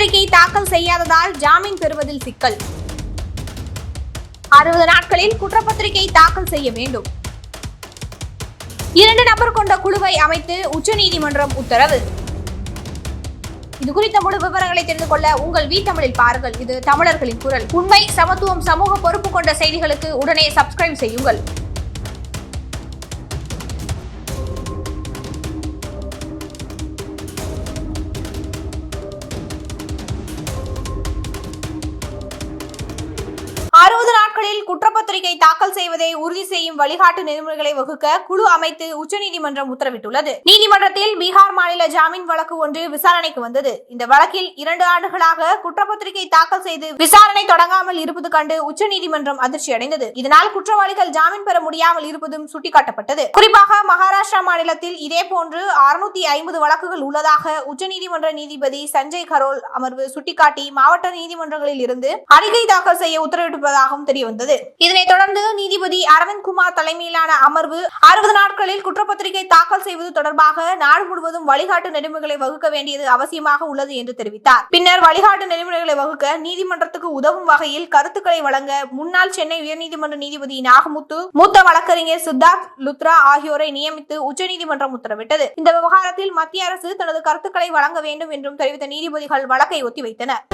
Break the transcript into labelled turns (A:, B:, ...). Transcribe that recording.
A: பத்திரிகை தாக்கல் செய்யாததால் ஜாமீன் பெறுவதில் சிக்கல். அறுபது நாட்களில் குற்றப்பத்திரிகை தாக்கல் செய்ய வேண்டும். இரண்டு நபர் கொண்ட குழுவை அமைத்து உச்சநீதிமன்றம் உத்தரவு. இது குறித்த முழு விவரங்களை தெரிந்து கொள்ள உங்கள் வீ தமிழில் பாருங்கள். இது தமிழர்களின் குரல். உண்மை சமத்துவம் சமூக பொறுப்பு கொண்ட செய்திகளுக்கு உடனே சப்ஸ்கிரைப் செய்யுங்கள். வழக்கில் குற்றப்பத்திரிகை தாக்கல் செய்வதை உறுதி செய்யும் வழிகாட்டு நெறிமுறைகளை வகுக்க குழு அமைத்து உச்சநீதிமன்றம் உத்தரவிட்டுள்ளது. நீதிமன்றத்தில் பீகார் மாநில ஜாமீன் வழக்கு ஒன்று விசாரணைக்கு வந்தது. இந்த வழக்கில் இரண்டு ஆண்டுகளாக குற்றப்பத்திரிகை தாக்கல் செய்து விசாரணை தொடங்காமல் இருப்பது கண்டு உச்சநீதிமன்றம் அதிர்ச்சி அடைந்தது. இதனால் குற்றவாளிகள் ஜாமீன் பெற முடியாமல் இருப்பதும் சுட்டிக்காட்டப்பட்டது. குறிப்பாக மகாராஷ்டிரா மாநிலத்தில் இதேபோன்று அறுநூத்தி ஐம்பது வழக்குகள் உள்ளதாக உச்சநீதிமன்ற நீதிபதி சஞ்சய் கரோல் அமர்வு சுட்டிக்காட்டி மாவட்ட நீதிமன்றங்களில் இருந்து அறிக்கை தாக்கல் செய்ய உத்தரவிட்டிருப்பதாகவும் தெரியவந்தது. இதனைத் தொடர்ந்து நீதிபதி அரவிந்த் குமார் தலைமையிலான அமர்வு அறுபது நாட்களில் குற்றப்பத்திரிகை தாக்கல் செய்வது தொடர்பாக நாடு முழுவதும் வழிகாட்டு நெறிமுறைகளை வகுக்க வேண்டியது அவசியமாக உள்ளது என்று தெரிவித்தார். பின்னர் வழிகாட்டு நெறிமுறைகளை வகுக்க நீதிமன்றத்துக்கு உதவும் வகையில் கருத்துக்களை வழங்க முன்னாள் சென்னை உயர்நீதிமன்ற நீதிபதி நாகமுத்து மூத்த வழக்கறிஞர் சித்தார்த் லுத்ரா ஆகியோரை நியமித்து உச்சநீதிமன்றம் உத்தரவிட்டது. இந்த விவகாரத்தில் மத்திய அரசு தனது கருத்துக்களை வழங்க வேண்டும் என்றும் தெரிவித்த நீதிபதிகள் வழக்கை ஒத்திவைத்தனர்.